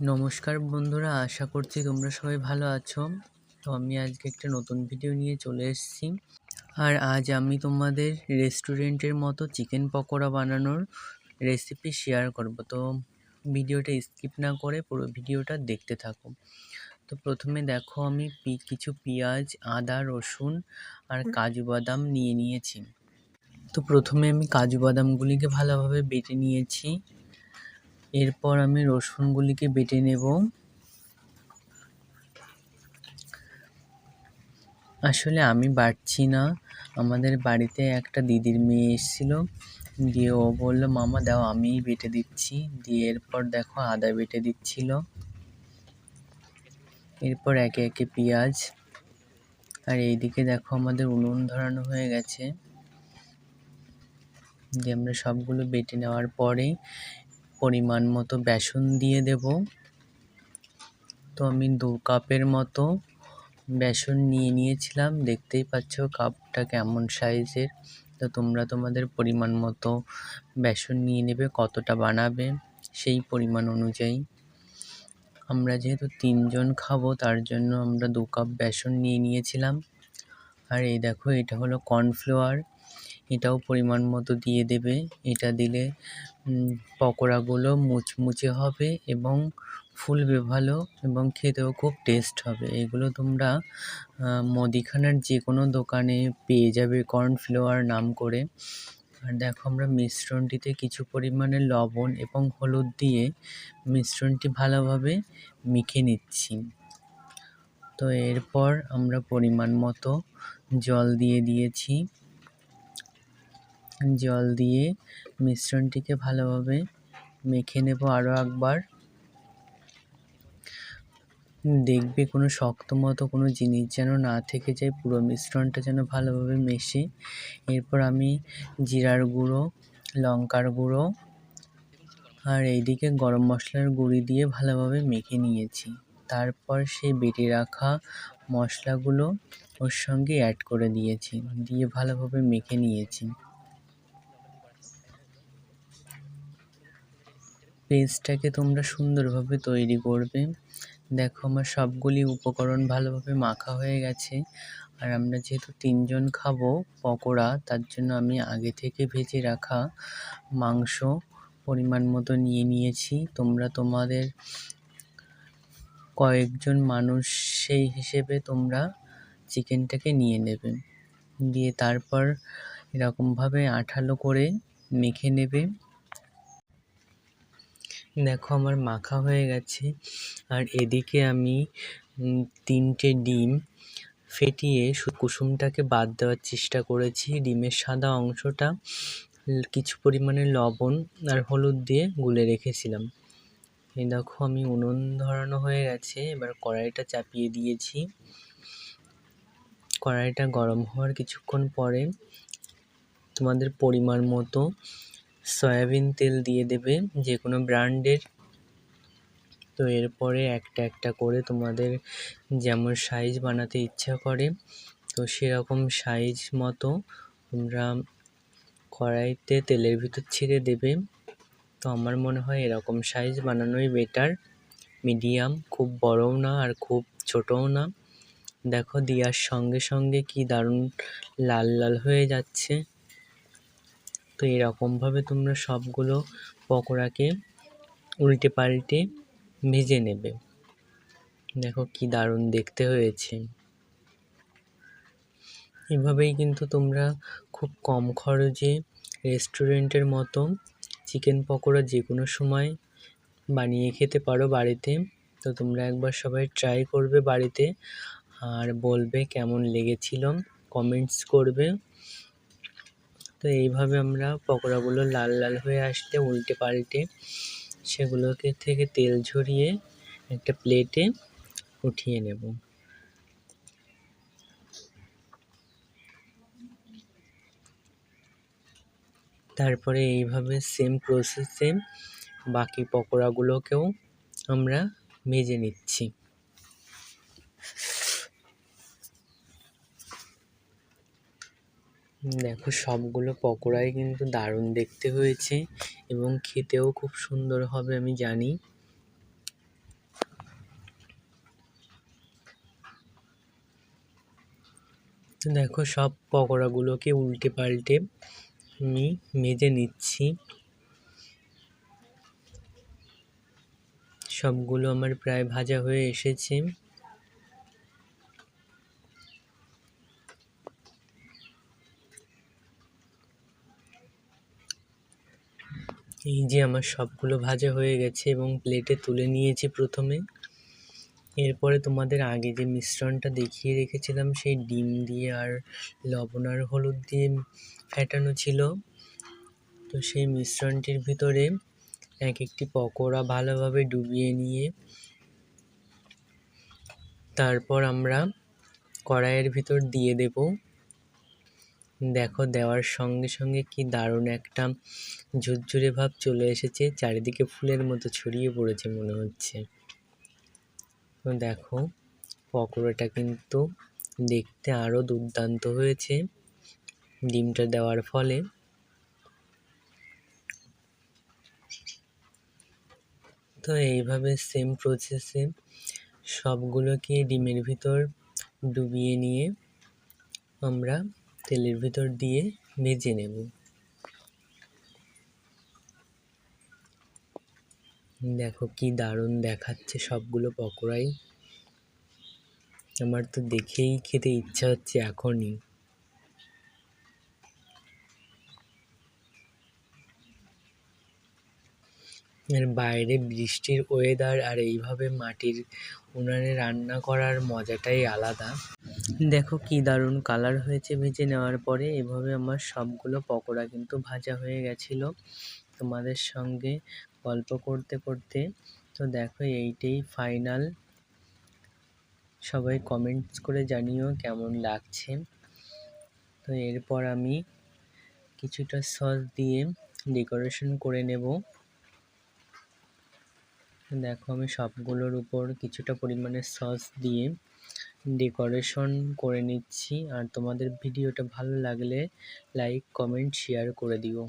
নমস্কার বন্ধুরা, আশা করছি তোমরা সবাই ভালো আছো। তো আমি আজকে একটা নতুন ভিডিও নিয়ে চলে এসেছি। আর আজ আমি তোমাদের রেস্টুরেন্টের মতো চিকেন পকোড়া বানানোর রেসিপি শেয়ার করব। তো ভিডিওটা স্কিপ না করে পুরো ভিডিওটা দেখতে থাকো। তো প্রথমে দেখো, আমি কিছু পেঁয়াজ, আদা, রসুন আর কাজু বাদাম নিয়ে নিয়েছি। তো প্রথমে আমি কাজু বাদামগুলিকে ভালোভাবে বেটে নিয়েছি। এরপর আমি রসুনগুলিকে বেটে নেব। আসলে আমি বাড়ছি না। আমাদের বাড়িতে একটা দিদির মেয়ে এসেছিল। দিয়ে ও বলল, মামা, দাও, আমিই বেটে দিচ্ছি। দিয়ে এরপর দেখো, আদা বেটে দিচ্ছিল। এরপর একে একে পেঁয়াজ। আর এইদিকে দেখো, আমাদের উনুন ধরানো হয়ে গেছে। যে আমরা সবগুলো বেটে নেওয়ার পরে পরিমাণ মতো বেসন দিয়ে দেব। তো আমি দু কাপের মতো বেসন নিয়ে নিয়েছিলাম। দেখতেই পাচ্ছ কাপটা কেমন সাইজের। তো তোমরা তোমাদের পরিমাণ মতো বেসন নিয়ে নেবে, কতটা বানাবে সেই পরিমাণ অনুযায়ী। আমরা যেহেতু তিনজন খাব, তার জন্য আমরা দু কাপ বেসন নিয়ে নিয়েছিলাম। আর এই দেখো, এটা হলো কর্নফ্লাওয়ার। এটাও পরিমাণ মতো দিয়ে দেবে। এটা দিলে পকোড়াগুলো মুচমুচে হবে এবং ফুলবে ভালো এবং খেতেও খুব টেস্ট হবে। এগুলো তোমরা মুদিখানার যে কোনো দোকানে পেয়ে যাবে কর্নফ্লাওয়ার নাম করে। আর দেখো আমরা মিশ্রণটিতে কিছু পরিমাণে লবণ এবং হলুদ দিয়ে মিশ্রণটি ভালোভাবে মেখে নিচ্ছি। তো এরপর আমরা পরিমাণ মতো জল দিয়ে দিয়েছি। জল দিয়ে মিশ্রণটিকে ভালোভাবে মেখে নেব আরও একবার। দেখবে কোনো শক্ত মতো কোনো জিনিস যেন না থেকে যায়, পুরো মিশ্রণটা যেন ভালোভাবে মেশে। এরপর আমি জিরার গুঁড়ো, লঙ্কার গুঁড়ো আর এইদিকে গরম মশলার গুঁড়ি দিয়ে ভালোভাবে মেখে নিয়েছি। তারপর সেই বেটে রাখা মশলাগুলো ওর সঙ্গে অ্যাড করে দিয়েছি, দিয়ে ভালোভাবে মেখে নিয়েছি। পেস্টটাকে তোমরা সুন্দরভাবে তৈরি করবে। দেখো আমার সবগুলি উপকরণ ভালোভাবে মাখা হয়ে গেছে। আর আমরা যেহেতু তিনজন খাব পকোড়া, তার জন্য আমি আগে থেকে ভেজে রাখা মাংস পরিমাণ মতো নিয়ে নিয়েছি। তোমরা তোমাদের কয়েকজন মানুষ সেই হিসেবে তোমরা চিকেনটাকে নিয়ে নেবে। দিয়ে তারপর এরকমভাবে আঠালো করে মেখে নেবে। দেখো আমার মাখা হয়ে গেছে। আর এদিকে আমি তিনটে ডিম ফেটিয়ে কুসুমটাকে বাদ দেওয়ার চেষ্টা করেছি। ডিমের সাদা অংশটা কিছু পরিমাণে লবণ আর হলুদ দিয়ে গুলে রেখেছিলাম। এই দেখো আমি উনুন ধরানো হয়ে গেছে, এবার কড়াইটা চাপিয়ে দিয়েছি। কড়াইটা গরম হওয়ার কিছুক্ষণ পরে তোমাদের পরিমাণ মতো সয়াবিন তেল দিয়ে দেবে যে কোনো ব্র্যান্ডের। তো এরপরে একটা একটা করে তোমাদের যেমন সাইজ বানাতে ইচ্ছা করে, তো সেরকম সাইজ মতো তোমরা কড়াইতে তেলের ভিতর ছেড়ে দেবে। তো আমার মনে হয় এরকম সাইজ বানানোই বেটার মিডিয়াম খুব বড়ও না আর খুব ছোটও না। দেখো দেওয়ার সঙ্গে সঙ্গে কি দারুণ লাল লাল হয়ে যাচ্ছে। তো এরকমভাবে তোমরা সবগুলো পকোড়াকে উল্টে পাল্টে ভেজে নেবে। দেখো কি দারুণ দেখতে হয়েছে। এভাবেই কিন্তু তোমরা খুব কম খরচে রেস্টুরেন্টের মতো চিকেন পকোড়া যে কোনো সময় বানিয়ে খেতে পারো বাড়িতে। তো তোমরা একবার সবাই ট্রাই করবে বাড়িতে। আর বলবে কেমন লেগেছিল কমেন্টস করবে। তো এইভাবে আমরা পকোড়াগুলো লাল লাল হয়ে আসতে উল্টে পাল্টে সেগুলোকে থেকে তেল ঝরিয়ে একটা প্লেটে উঠিয়ে নেব। তারপরে এইভাবে সেম প্রসেসে বাকি পকোড়াগুলোকেও আমরা ভেজে নিচ্ছি। দেখো সবগুলো পকোড়াই কিন্তু দারুণ দেখতে হয়েছে এবং খেতেও খুব সুন্দর হবে, আমি জানি। দেখো সব পকোড়াগুলোকে উল্টে পাল্টে আমি মেজে নিচ্ছি। সবগুলো আমার প্রায় ভাজা হয়ে এসেছে। এই যে আমার সবগুলো ভাজা হয়ে গেছে এবং প্লেটে তুলে নিয়েছি প্রথমে। এরপরে তোমাদের আগে যে মিশ্রণটা দেখিয়ে রেখেছিলাম, সেই ডিম দিয়ে আর লবণ আর হলুদ দিয়ে ফেটানো ছিল। তো সেই মিশ্রণটির ভিতরে এক একটি পকোড়া ভালোভাবে ডুবিয়ে নিয়ে, তারপর আমরা কড়াইয়ের ভিতর দিয়ে দেব। দেখো, দেওয়ার সঙ্গে সঙ্গে কি দারুণ একটা ঝুরঝুরে ভাব চলে এসেছে। চারিদিকে ফুলের মতো ছড়িয়ে পড়েছে মনে হচ্ছে। তো দেখো, পকোড়াটা কিন্তু দেখতে আরও দুর্দান্ত হয়েছে ডিমটা দেওয়ার ফলে। তো এইভাবে সেম প্রসেসে সবগুলোকে ডিমের ভিতর ডুবিয়ে নিয়ে আমরা তেলের ভিতর দিয়ে ভেজে নেব। দেখো কি দারুণ দেখাচ্ছে সবগুলো পকোড়াই। আমার তো দেখেই খেতে ইচ্ছা হচ্ছে এখনই। আর বাইরে বৃষ্টির ওয়েদার আর এইভাবে মাটির উনানে রান্না করার মজাটাই আলাদা। দেখো কি দারুণ কালার হয়েছে ভেজে নেওয়ার পরে। এভাবে আমার সবগুলো পকোড়া কিন্তু ভাজা হয়ে গেছিল তোমাদের সঙ্গে গল্প করতে করতে। তো দেখো এইটাই ফাইনাল সবাই কমেন্টস করে জানিও কেমন লাগছে। তো এরপর আমি কিছুটা সস দিয়ে ডেকোরেশন করে নেব। দেখো আমি সবগুলোর উপর কিছুটা পরিমাণে সস দিয়ে ডেকোরেশন করে নিচ্ছি। আর তোমাদের ভিডিওটা ভালো লাগলে লাইক কমেন্ট শেয়ার করে দিও।